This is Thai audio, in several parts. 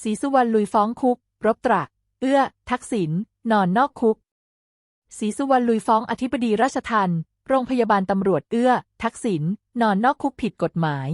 ศรีสุวรรณลุยฟ้องคุก รบตระเอื้อ ทักษิณนอนนอกคุกศรีสุวรรณลุยฟ้องอธิบดีราชทัณฑ์โรงพยาบาลตำรวจเอื้อ ทักษิณนอนนอกคุกผิดกฎหมาย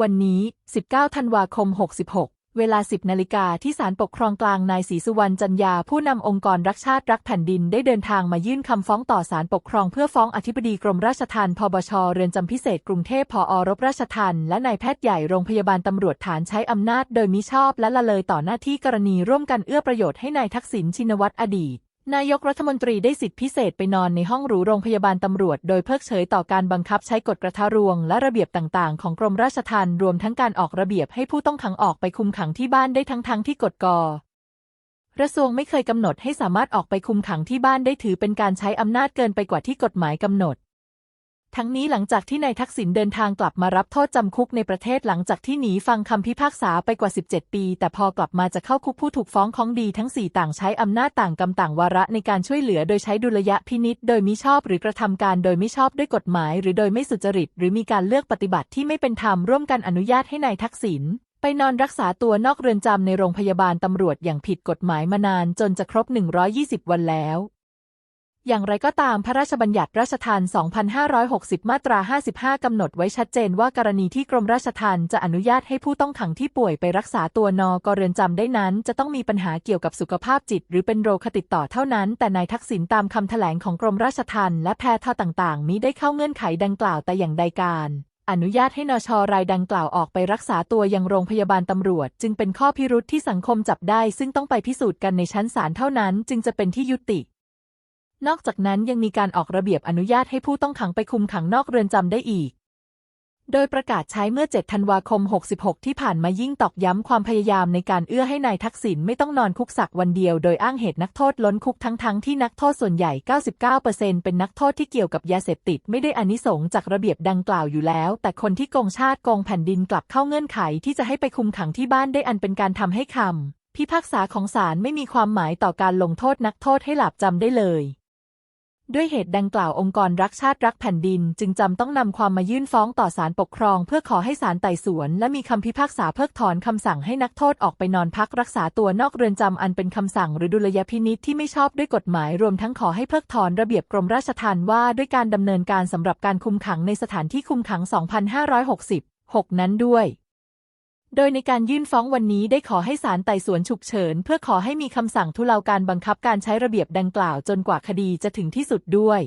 วันนี้ 19 ธันวาคม 66 เวลา 10นาฬิกาที่ศาลปกครองกลางนายศรีสุวรรณจันยาผู้นำองค์กรรักชาติรักแผ่นดินได้เดินทางมายื่นคำฟ้องต่อศาลปกครองเพื่อฟ้องอธิบดีกรมราชทัณฑ์พบช เรือนจำพิเศษกรุงเทพพอรบราชทัณฑ์และนายแพทย์ใหญ่โรงพยาบาลตำรวจฐานใช้อำนาจโดยมิชอบและละเลยต่อหน้าที่กรณีร่วมกันเอื้อประโยชน์ให้นายทักษิณชินวัตรอดีต นายกรัฐมนตรีได้สิทธิพิเศษไปนอนในห้องหรูโรงพยาบาลตำรวจ โดยเพิกเฉยต่อการบังคับใช้กฎกระทะรวง และระเบียบต่างๆ ของกรมราชทัณฑ์รวมทั้งการออกระเบียบให้ผู้ต้องขังออกไปคุมขังที่บ้านได้ทั้งๆทที่กฎกกระทรวงไม่เคยกำหนดให้สามารถออกไปคุมขังที่บ้านได้ถือเป็นการใช้อำนาจเกินไปกว่าที่กฎหมายกำหนด ทั้งนี้หลังจากที่นายทักษิณเดินทางกลับมารับโทษจำคุกในประเทศหลังจากที่หนีฟังคำพิพากษาไปกว่า 17 ปี แต่พอกลับมาจะเข้าคุกผู้ถูกฟ้องของดีทั้ง 4 ต่างใช้อำนาจต่างกรรมต่างวาระในการช่วยเหลือโดยใช้ดุลยพินิษโดยมิชอบหรือกระทำการโดยไม่ชอบด้วยกฎหมาย หรือโดยไม่สุจริต หรือมีการเลือกปฏิบัติที่ไม่เป็นธรรมร่วมกันอนุญาตให้นายทักษิณไปนอนรักษาตัวนอกเรือนจำในโรงพยาบาลตำรวจอย่างผิดกฎหมายมานานจนจะครบ 120 วันแล้ว อย่างไรก็ตามพระราชบัญญัติราชทัณฑ์2560 มาตรา 55 กำหนดไว้ชัดเจนว่ากรณีที่กรมราชทัณฑ์จะอนุญาตให้ผู้ต้องขังที่ป่วยไปรักษาตัวนอกเรือนจำได้นั้น จะต้องมีปัญหาเกี่ยวกับสุขภาพจิต หรือเป็นโรคติดต่อเท่านั้น แต่นายทักษิณตามคำแถลงของกรมราชทัณฑ์และแพทย์ต่างๆมิได้เข้าเงื่อนไขดังกล่าวแต่อย่างใดการอนุญาตให้นชรายดังกล่าวออกไปรักษาตัวยังโรงพยาบาลตำรวจ จึงเป็นข้อพิรุธที่สังคมจับได้ ซึ่งต้องไปพิสูจน์กันในชั้นศาลเท่านั้น จึงจะเป็นที่ยุติ นอกจากนั้นยังมีการออกระเบียบอนุญาตให้ผู้ต้องขังไปคุมขังนอกเรือนจำได้อีก โดยประกาศใช้เมื่อ 7 ธันวาคม 66 ที่ผ่านมายิ่งตอกย้ำความพยายามในการเอื้อให้นายทักษิณไม่ต้องนอนคุกสักวันเดียว โดยอ้างเหตุนักโทษล้นคุกทั้งๆทที่นักโทษส่วนใหญ่ 99%เป็นนักโทษที่เกี่ยวกับยาเสพติดไม่ได้อานิสงจากระเบียบดังกล่าวอยู่แล้ว แต่คนที่โกงชาติโกงแผ่นดินกลับเข้าเงื่อนไขที่จะให้ไปคุมขังที่บ้านได้อันเป็นการทำให้คำพิพากษาของศาลไม่มีความหมายต่อการลงโทษนักโทษให้หลาบจำได้เลย ด้วยเหตุดังกล่าวองค์กรรักชาติรักแผ่นดิน จึงจำต้องนำความมายื่นฟ้องต่อศาลปกครอง เพื่อขอให้ศาลไต่สวน และมีคำพิพากษาเพิกถอนคำสั่งให้นักโทษออกไปนอนพักรักษาตัวนอกเรือนจำอันเป็นคำสั่งหรือดุลยพินิษที่ไม่ชอบด้วยกฎหมาย รวมทั้งขอให้เพิกถอนระเบียบกรมราชทัณฑ์ว่าด้วยการดำเนินการสำหรับการคุมขังในสถานที่คุมขัง 2560 6 นั้นด้วย โดยในการยื่นฟ้องวันนี้ได้ขอให้ศาลไต่สวนฉุกเฉิน เพื่อขอให้มีคำสั่งทุเลาการบังคับการใช้ระเบียบดังกล่าวจนกว่าคดีจะถึงที่สุดด้วย